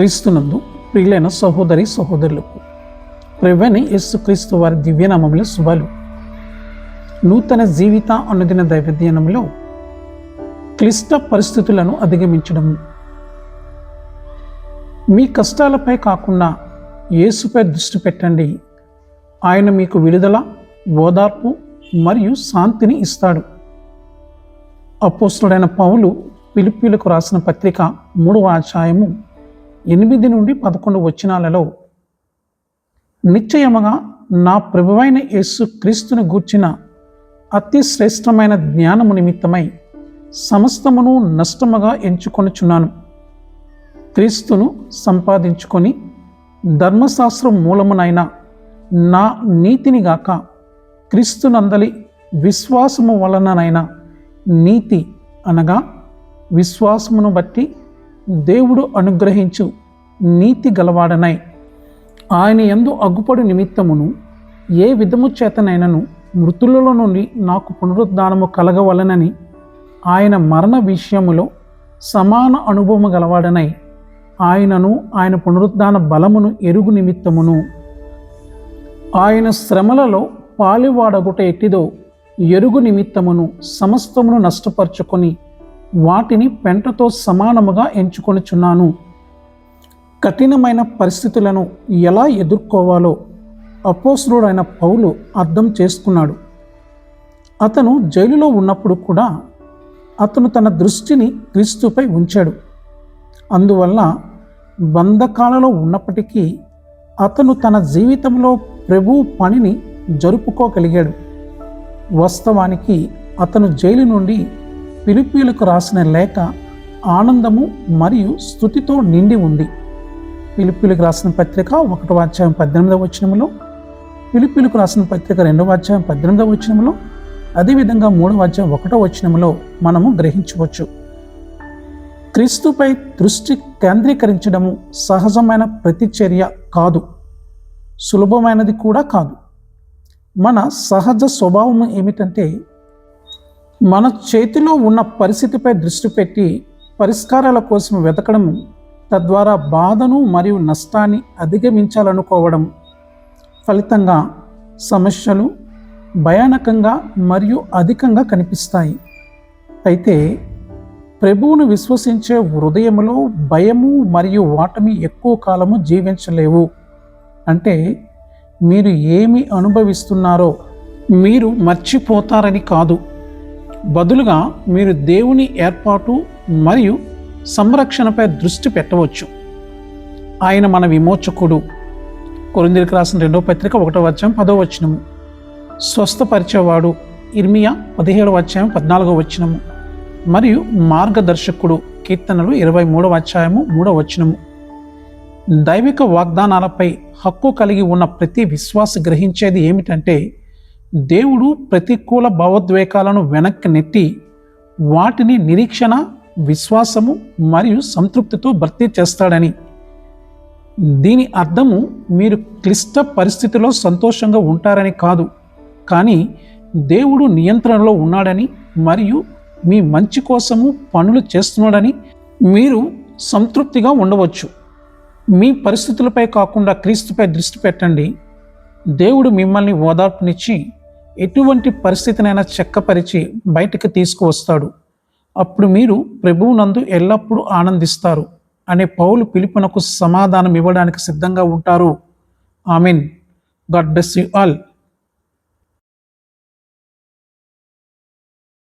క్రీస్తునందు ప్రియులైన సహోదరి సహోదరులకు ప్రవ్వని యేసుక్రీస్తు వారి దివ్యనామంలో శుభాలు. నూతన జీవిత అనుదిన దైవధ్యానంలో క్లిష్ట పరిస్థితులను అధిగమించడం మీ కష్టాలపై కాకుండా యేసుపై దృష్టి పెట్టండి. ఆయన మీకు విడుదల ఓదార్పు మరియు శాంతిని ఇస్తాడు. అపోస్తుడైన పౌలు పిలుపులకు రాసిన పత్రిక మూడవ అధ్యాయము ఎనిమిది నుండి పదకొండు వచనాలలో నిశ్చయముగా నా ప్రభువైన యేసు క్రీస్తుని గూర్చిన అతి శ్రేష్టమైన జ్ఞానము నిమిత్తమై సమస్తమును నష్టముగా ఎంచుకొనుచున్నాను. క్రీస్తును సంపాదించుకొని ధర్మశాస్త్రం మూలమునైన నా నీతిని గాక క్రీస్తునందలి విశ్వాసము వలననైనా నీతి అనగా విశ్వాసమును బట్టి దేవుడు అనుగ్రహించు నీతి గలవాడనై. ఆయన ఎందు అగ్గుపడు నిమిత్తమును ఏ విధము చేతనైనను మృతులలో నుండి నాకు పునరుద్ధానము కలగవలనని ఆయన మరణ విషయములో సమాన అనుభవము గలవాడనై. ఆయనను ఆయన పునరుద్ధాన బలమును ఎరుగు నిమిత్తమును. ఆయన శ్రమలలో పాలివాడగుట ఎట్టిదో ఎరుగు నిమిత్తమును సమస్తమును నష్టపరుచుకొని వాటిని పెంటతో సమానముగా ఎంచుకొనిచున్నాను. కఠినమైన పరిస్థితులను ఎలా ఎదుర్కోవాలో అపోసురుడైన పౌలు అర్థం చేసుకున్నాడు. అతను జైలులో ఉన్నప్పుడు కూడా అతను తన దృష్టిని క్రీస్తుపై ఉంచాడు. అందువల్ల బంధకాలలో ఉన్నప్పటికీ అతను తన జీవితంలో ప్రభు పనిని జరుపుకోగలిగాడు. వాస్తవానికి అతను జైలు నుండి పిలిపీలకు రాసిన లేఖ ఆనందము మరియు స్థుతితో నిండి ఉంది. పిలిపిలకు రాసిన పత్రిక ఒకటో అధ్యాయం పద్దెనిమిదవ వచనంలో పిలిపిలకు రాసిన పత్రిక రెండవ అధ్యాయం పద్దెనిమిదవ వచనంలో అదేవిధంగా మూడవ అధ్యాయం ఒకటో వచనంలో మనము గ్రహించవచ్చు. క్రీస్తుపై దృష్టి కేంద్రీకరించడము సహజమైన ప్రతిచర్య కాదు సులభమైనది కూడా కాదు. మన సహజ స్వభావం ఏమిటంటే మన చేతిలో ఉన్న పరిస్థితిపై దృష్టి పెట్టి పరిష్కారాల కోసం వెతకడం తద్వారా బాధను మరియు నష్టాన్ని అధిగమించాలనుకోవడం ఫలితంగా సమస్యలు భయానకంగా మరియు అధికంగా కనిపిస్తాయి. అయితే ప్రభువును విశ్వసించే హృదయంలో భయము మరియు వాటమి ఎక్కువ కాలము జీవించలేవు. అంటే మీరు ఏమి అనుభవిస్తున్నారో మీరు మర్చిపోతారని కాదు. బదులుగా మీరు దేవుని ఏర్పాటు మరియు సంరక్షణపై దృష్టి పెట్టవచ్చు. ఆయన మన విమోచకుడు. కొరిందిరికి రాసిన రెండో పత్రిక ఒకటో వచ్చాం పదో వచనము. స్వస్థపరిచేవాడు ఇర్మియా పదిహేడవ అధ్యాయం పద్నాలుగో వచనము. మరియు మార్గదర్శకుడు కీర్తనలు ఇరవై మూడవ అధ్యాయము మూడవ వచనము. దైవిక వాగ్దానాలపై హక్కు కలిగి ఉన్న ప్రతి విశ్వాస గ్రహించేది ఏమిటంటే దేవుడు ప్రతికూల భావోద్వేగాలను వెనక్కి నెట్టి వాటిని నిరీక్షణ విశ్వాసము మరియు సంతృప్తితో భర్తీ చేస్తాడని. దీని అర్థము మీరు క్లిష్ట పరిస్థితిలో సంతోషంగా ఉంటారని కాదు కానీ దేవుడు నియంత్రణలో ఉన్నాడని మరియు మీ మంచి కోసము పనులు చేస్తున్నాడని మీరు సంతృప్తిగా ఉండవచ్చు. మీ పరిస్థితులపై కాకుండా క్రీస్తుపై దృష్టి పెట్టండి. దేవుడు మిమ్మల్ని ఓదార్పునిచ్చి ఎటువంటి పరిస్థితినైనా చెక్కపరిచి బయటకు తీసుకువస్తాడు. అప్పుడు మీరు ప్రభువునందు ఎల్లప్పుడూ ఆనందిస్తారు అనే పౌలు పిలుపునకు సమాధానం ఇవ్వడానికి సిద్ధంగా ఉంటారు. I mean God bless you all.